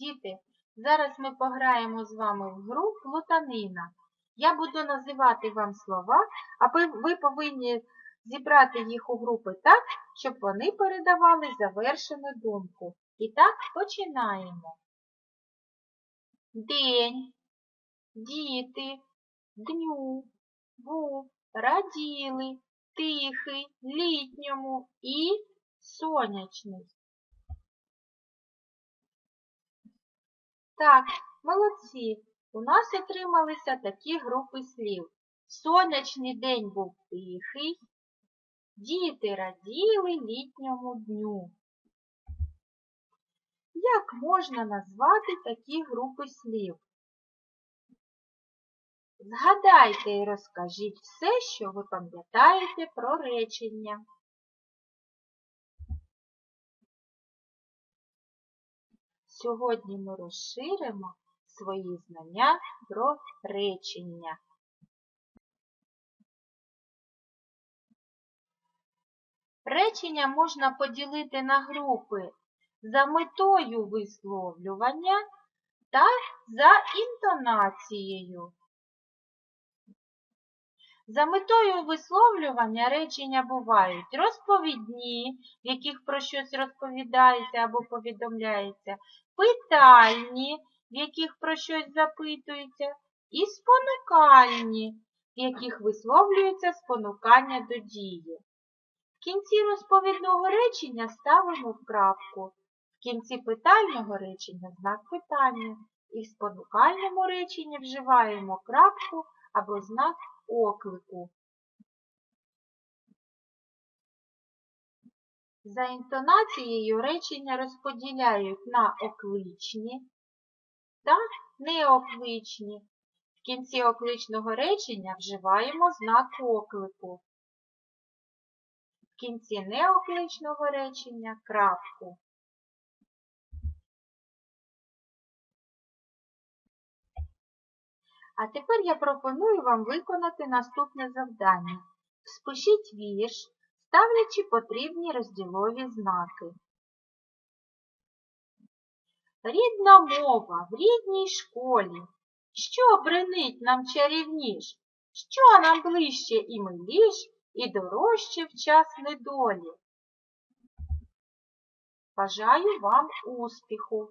Діти, зараз ми пограємо з вами в гру плутанина. Я буду називати вам слова, а ви- ви повинні зібрати їх у групи так, щоб вони передавали завершену думку. І так починаємо. День, діти, дню, був, раділи, тихий, літньому і сонячний. Так, молодці. У нас отрималися такі групи слів. Сонячний день був тихий, діти раділи літньому дню. Як можна назвати такі групи слів? Згадайте і розкажіть все, що ви пам'ятаєте про речення. Сьогодні ми розширимо свої знання про речення. Речення можна поділити на групи за метою висловлювання та за інтонацією. За метою висловлювання речення бувають розповідні, в яких про щось розповідається або повідомляється, питальні, в яких про щось запитується, і спонукальні, в яких висловлюється спонукання до дії. В кінці розповідного речення ставимо крапку, в кінці питального речення знак питання, і в спонукальному реченні вживаємо крапку або знак оклику. За інтонацією речення розподіляють на окличні та неокличні. В кінці окличного речення вживаємо знак оклику. В кінці неокличного речення крапку. А тепер я пропоную вам виконати наступне завдання. Спишіть вірш, ставлячи потрібні розділові знаки. Рідна мова в рідній школі. Що бренить нам чарівніш? Що нам ближче і миліш, і дорожче в час недолі? Бажаю вам успіху!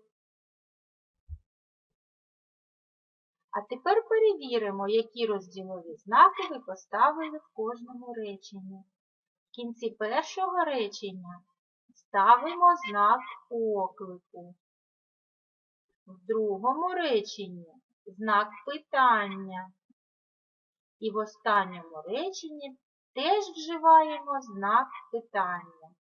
А тепер перевіримо, які розділові знаки ви поставили в кожному реченні. В кінці першого речення ставимо знак оклику. В другому реченні знак питання. І в останньому реченні теж вживаємо знак питання.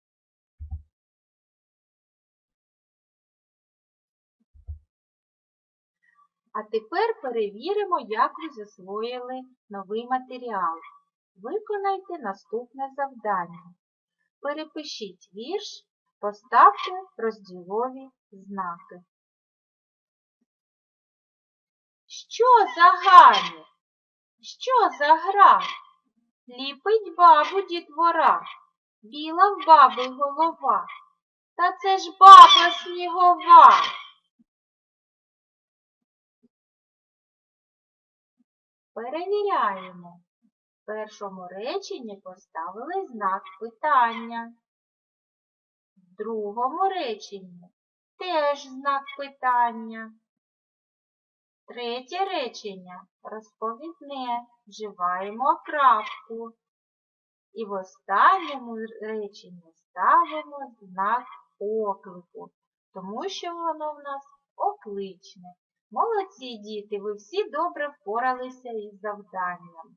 А тепер перевіримо, як ви засвоїли новий матеріал. Виконайте наступне завдання. Перепишіть вірш, поставте розділові знаки. Що за гані? Що за гра? Ліпить бабу дітвора, біла в баби голова. Та це ж баба снігова. Перевіряємо. В першому реченні поставили знак питання. В другому реченні теж знак питання. Третє речення розповідне. Вживаємо крапку. І в останньому реченні ставимо знак оклику, тому що воно в нас окличне. Молодці діти, ви всі добре впоралися із завданням.